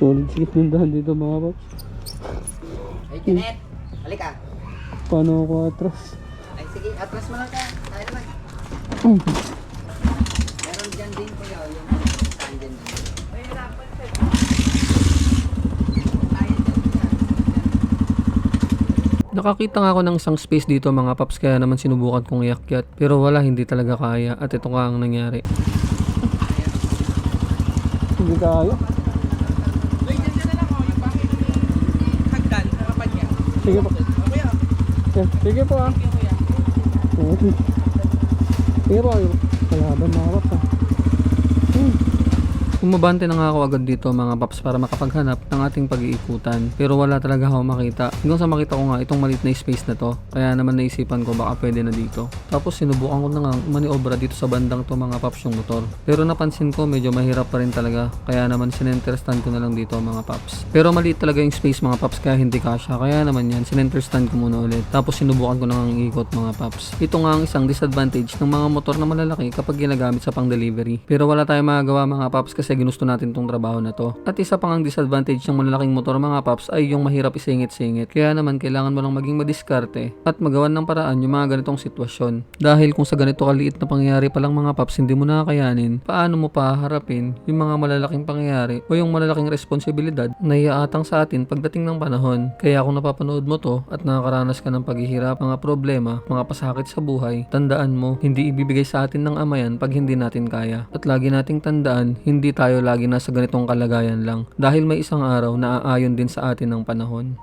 Solid sikip ng dahan dito mga paps. Ay, Janet. Halika. Paano ako atras? Ay, sige. Atras mo lang ka. Tayo naman. Meron dyan din kuya. Yung saan dyan din. Ay, hirapan siya. Nakakita nga ako ng isang space dito mga paps kaya naman sinubukan kong iakyat. Pero wala, hindi talaga kaya. At ito nga ang nangyari. Hindi kaya? Sige po. Sige po ah. Sige po. Kalaban mga paps ah. Hmm. Umabante na nga ako agad dito mga paps para makapaghanap ng ating pag-iikutan. Pero wala talaga ako makita. Hanggang sa makita ko nga itong malit na space na to. Kaya naman naisipan ko baka pwede na dito. Tapos sinubukan ko na nga maniobra dito sa bandang to mga paps yung motor. Pero napansin ko medyo mahirap pa rin talaga. Kaya naman sinenter stand ko na lang dito mga paps. Pero maliit talaga yung space mga paps kaya hindi kasha. Kaya naman yan sinenter stand ko muna ulit. Tapos sinubukan ko na nga ikot mga paps. Ito nga ang isang disadvantage ng mga motor na malalaki kapag ginagamit sa pang delivery. Pero wala tayong magagawa mga paps kasi ginusto natin tong trabaho na to. At isa pang ang disadvantage ng malalaking motor mga paps ay yung mahirap isingit-singit. Kaya naman kailangan mo lang maging madiskarte at magawan ng paraan yung mga ganitong sitwasyon. Dahil kung sa ganito kaliit na pangyayari pa lang mga paps hindi mo nakakayanin, paano mo pa harapin yung mga malalaking pangyayari o yung malalaking responsibilidad na iaatang sa atin pagdating ng panahon. Kaya kung napapanood mo to at nakakaranas ka ng paghihirap, mga problema, mga pasakit sa buhay, tandaan mo, hindi ibibigay sa atin ng amayan pag hindi natin kaya. At lagi nating tandaan, hindi tayo lagi nasa ganitong kalagayan lang dahil may isang araw na aayon din sa atin ng panahon.